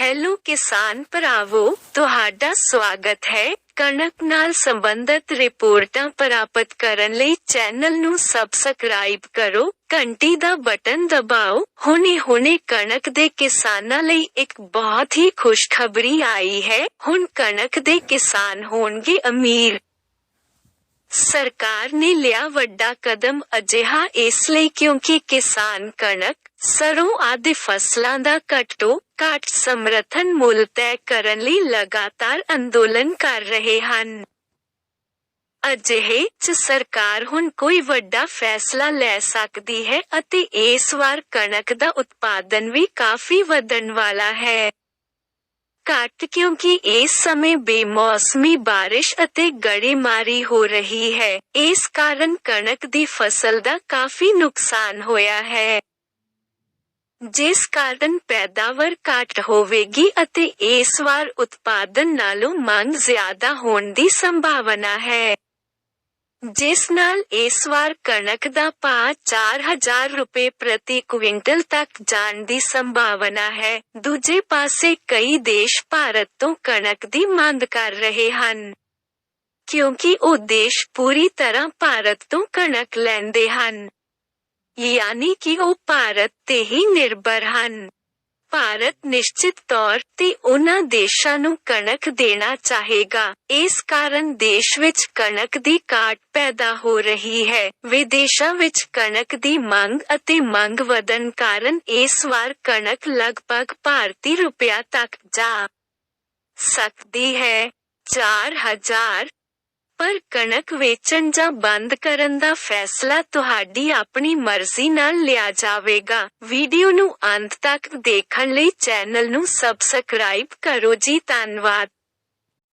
Hello ਕਿਸਾਨ ਭਰਾਵੋ, ਤੁਹਾਡਾ ਸਵਾਗਤ ਹੈ ਕਣਕ ਨਾਲ ਸੰਬੰਧਿਤ ਰਿਪੋਰਟਾਂ ਪ੍ਰਾਪਤ ਕਰਨ ਲਈ ਚੈਨਲ ਨੂੰ ਸਬਸਕ੍ਰਾਈਬ ਕਰੋ, ਘੰਟੀ ਦਾ ਬਟਨ ਦਬਾਓ। ਹੁਣੇ ਹੁਣੇ ਕਣਕ ਦੇ ਕਿਸਾਨਾਂ ਲਈ ਇੱਕ ਬਹੁਤ ਹੀ ਖੁਸ਼ਖਬਰੀ ਆਈ ਹੈ, ਹੁਣ ਕਣਕ ਦੇ ਕਿਸਾਨ ਹੋਣਗੇ ਅਮੀਰ। ਸਰਕਾਰ ਨੇ ਲਿਆ ਵੱਡਾ ਕਦਮ ਅਜਿਹਾ ਇਸ ਲਈ ਕਿਉਂਕਿ ਕਿਸਾਨ ਕਣਕ ਸਰੋਂ ਆਦਿ ਫਸਲਾਂ ਦਾ ਘਟੋ ਘੱਟ ਸਮਰਥਨ ਮੁੱਲ ਤੈਅ ਕਰਨ ਲਈ ਲਗਾਤਾਰ ਅੰਦੋਲਨ ਕਰ ਰਹੇ ਹਨ। ਅਜਿਹੇ ਚ ਸਰਕਾਰ ਹੁਣ ਕੋਈ ਵੱਡਾ ਫੈਸਲਾ ਲੈ ਸਕਦੀ ਹੈ ਅਤੇ ਇਸ ਵਾਰ ਕਣਕ ਦਾ ਉਤਪਾਦਨ ਵੀ ਕਾਫੀ ਵਧਣ ਵਾਲਾ ਹੈ। ਘੱਟ ਕਿਉਂਕਿ ਇਸ ਸਮੇਂ ਬੇਮੌਸਮੀ ਬਾਰਿਸ਼ ਅਤੇ ਗੜੇਮਾਰੀ ਹੋ ਰਹੀ ਹੈ, ਇਸ ਕਾਰਨ ਕਣਕ ਦੀ ਫਸਲ ਦਾ ਕਾਫੀ ਨੁਕਸਾਨ ਹੋਇਆ ਹੈ। ਜਿਸ ਕਾਰਨ ਪੈਦਾਵਾਰ ਘੱਟ ਹੋਵੇਗੀ ਅਤੇ ਇਸ ਵਾਰ ਉਤਪਾਦਨ ਨਾਲੋਂ ਮੰਗ ਜ਼ਿਆਦਾ ਹੋਣ ਦੀ ਸੰਭਾਵਨਾ ਹੈ। ਜਿਸ ਨਾਲ ਇਸ ਵਾਰ ਕਣਕ ਦਾ ਭਾਅ 4000 ਰੁਪਏ ਪ੍ਰਤੀ ਕੁਇੰਟਲ ਤੱਕ ਜਾਣ ਦੀ ਸੰਭਾਵਨਾ ਹੈ। ਦੂਜੇ ਪਾਸੇ ਕਈ ਦੇਸ਼ ਭਾਰਤ ਤੋਂ ਕਣਕ ਦੀ ਮੰਗ ਕਰ ਰਹੇ ਹਨ। ਕਿਉਂਕਿ ਉਹ ਦੇਸ਼ ਪੂਰੀ ਤਰ੍ਹਾਂ ਭਾਰਤ ਤੋਂ ਕਣਕ ਲੈਂਦੇ ਹਨ। ਯਾਨੀ ਕਿ ਉਹ ਭਾਰਤ ਤੇ ਹੀ ਨਿਰਭਰ ਹਨ। ਭਾਰਤ ਨਿਸ਼ਚਿਤ ਤੌਰ ਤੇ ਉਹਨਾਂ ਦੇਸ਼ਾਂ ਨੂੰ ਕਣਕ ਦੇਣਾ ਚਾਹੇਗਾ। ਇਸ ਕਾਰਨ ਦੇਸ਼ ਵਿੱਚ ਕਣਕ ਦੀ ਘਾਟ ਪੈਦਾ ਹੋ ਰਹੀ ਹੈ। ਵਿਦੇਸ਼ਾਂ ਵਿੱਚ ਕਣਕ ਦੀ ਮੰਗ ਅਤੇ ਮੰਗ ਵਧਣ ਕਾਰਨ ਇਸ ਵਾਰ ਕਣਕ ਲਗਭਗ ਭਾਰਤੀ ਰੁਪਇਆ ਤੱਕ ਜਾ ਸਕਦੀ ਹੈ। 4000 ਪਰ ਕਣਕ ਵੇਚਣ ਜਾਂ ਬੰਦ ਕਰਨ ਦਾ ਫੈਸਲਾ ਤੁਹਾਡੀ ਆਪਣੀ ਮਰਜ਼ੀ ਨਾਲ ਲਿਆ ਜਾਵੇਗਾ। ਵੀਡੀਓ ਨੂੰ ਅੰਤ ਤੱਕ ਦੇਖਣ ਲਈ ਚੈਨਲ ਨੂੰ ਸਬਸਕ੍ਰਾਈਬ ਕਰੋ ਜੀ। ਧੰਨਵਾਦ।